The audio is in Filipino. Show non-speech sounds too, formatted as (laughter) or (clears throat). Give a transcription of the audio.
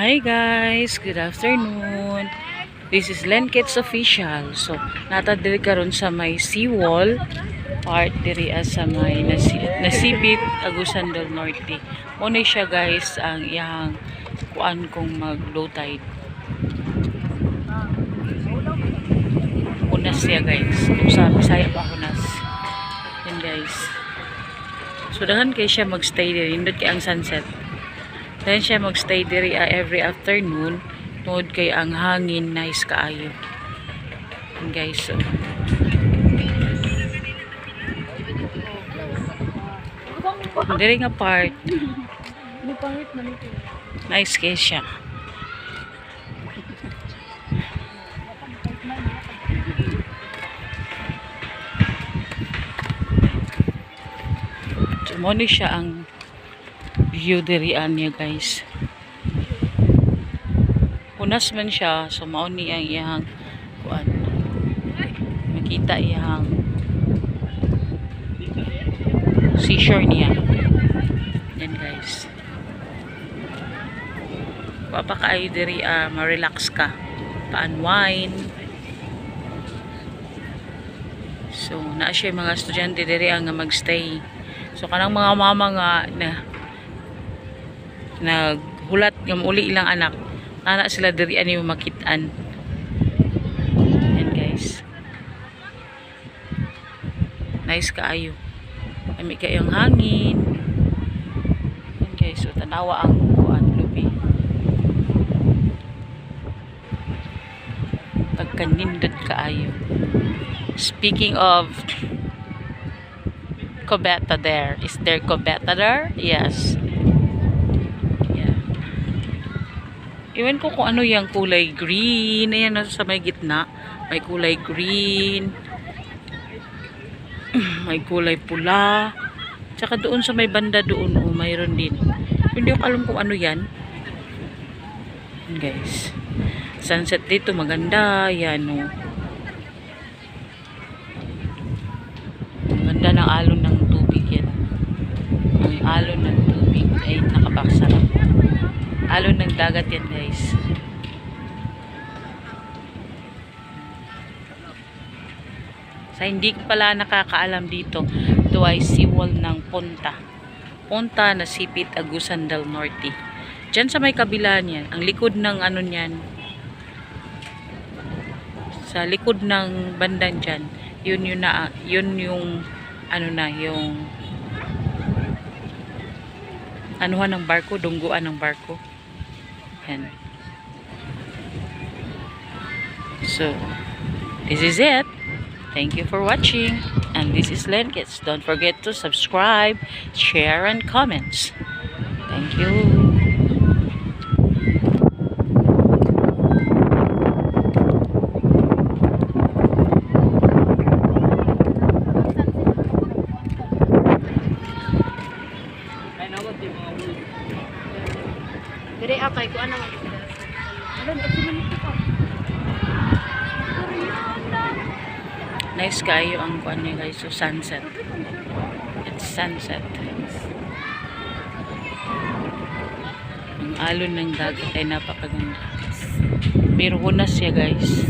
Hi guys, good afternoon. This is Len Kids Official. So, nata diri karon sa may seawall part diri sa may nasi, nasibit Agusan del Norte. Muna siya guys ang iyang kuan kung mag low tide. Unas siya guys. Kung sa Bisaya pa unas. Yan guys. So, dahan kay siya magstay diri. Indot kay ang sunset. Dahan siya magstay diri ah, every afternoon. Tungod kay ang hangin nice kaayo. Guys. So, diri nga part. Nice kay siya. So, mo ni siya ang view dirian niya guys. Unas man siya, so mao ni ang iyang kuan. Makita iyang seashore niya. Yan guys. Papakaayo diri ah, ma-relax ka. Pa-unwind. So, naa siya mga estudyante diri ang nga magstay. So, kanang mga mama nga na naghulat nga uli ilang anak. Nana sila diri ani makitaan. Yan guys. Nice kaayo. Ami kayong hangin. Yan guys. So tanawa ang kuan lubi pagkanindot kaayo. Speaking of Cobeta there. Is there Cobeta there? Yes. Iwan ko kung ano yung kulay green. Ayan, nasa sa may gitna. May kulay green. (clears throat) may kulay pula. Tsaka doon sa may banda doon, oh, mayroon din. Hindi ko alam kung ano yan. Yan, guys. Sunset dito, maganda. Yan, oh. Ang ganda ng alon ng tubig yan. Ang alon ng tubig ay nakapaksarap. Alon ng dagat yan guys. Sa hindi pala nakakaalam dito, ito ay seawall ng Punta. Punta na Sipit, Agusan del Norte. Diyan sa may kabila niyan, ang likod ng ano niyan, sa likod ng bandang dyan, yun yun na, yun yung, ano na, yung, anuhan ng barko, dungguan ng barko. Yan. So, this is it. Thank you for watching. And this is Len Kids. Don't forget to subscribe, share, and comments. Thank you. Dire apay ko ano man. Ano ba sila nito pa? Nice kayo ang kuan niya guys. So, sunset. It's sunset. Ang alon ng dagat ay napakaganda. Pero hunas siya guys.